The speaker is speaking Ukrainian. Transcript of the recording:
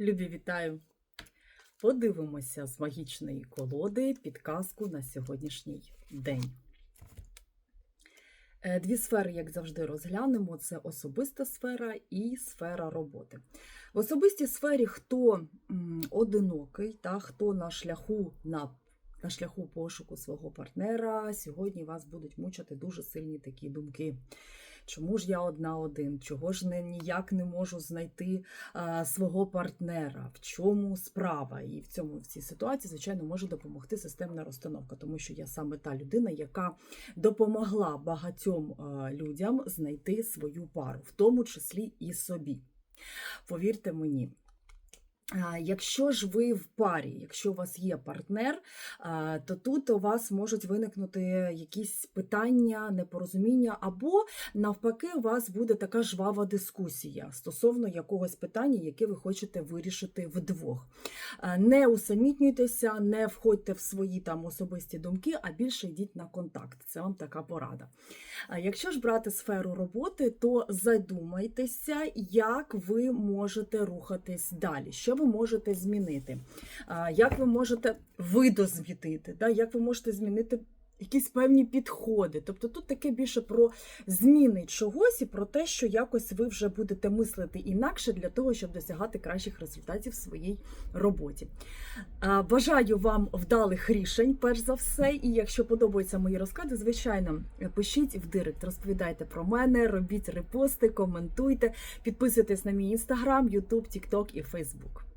Любі, вітаю! Подивимося з магічної колоди підказку на сьогоднішній день. Е, Дві сфери, як завжди, розглянемо: це особиста сфера і сфера роботи. В особистій сфері хто одинокий, та хто на шляху на на шляху пошуку свого партнера, сьогодні вас будуть мучити дуже сильні такі думки. Чому ж я одна один? Чого ж не, ніяк не можу знайти а, свого партнера? В чому справа? І в цьому в цій ситуації, звичайно, може допомогти системна розстановка, тому що я саме та людина, яка допомогла багатьом а, людям знайти свою пару, в тому числі і собі. Повірте мені. Якщо ж ви в парі, якщо у вас є партнер, то тут у вас можуть виникнути якісь питання, непорозуміння, або навпаки, у вас буде така жвава дискусія стосовно якогось питання, яке ви хочете вирішити вдвох. Не усамітнюйтеся, не входьте в свої там особисті думки, а більше йдіть на контакт. Це вам така порада. Якщо ж брати сферу роботи, то задумайтеся, як ви можете рухатись далі, що ви можете змінити, як ви можете видозмітити, як ви можете змінити. Якісь певні підходи. Тобто тут таке більше про зміни чогось і про те, що якось ви вже будете мислити інакше для того, щоб досягати кращих результатів в своїй роботі. Бажаю вам вдалих рішень, перш за все. І якщо подобаються мої розклади, звичайно, пишіть в директ, розповідайте про мене, робіть репости, коментуйте, підписуйтесь на мій інстаграм, Ютуб, Тікток і Фейсбук.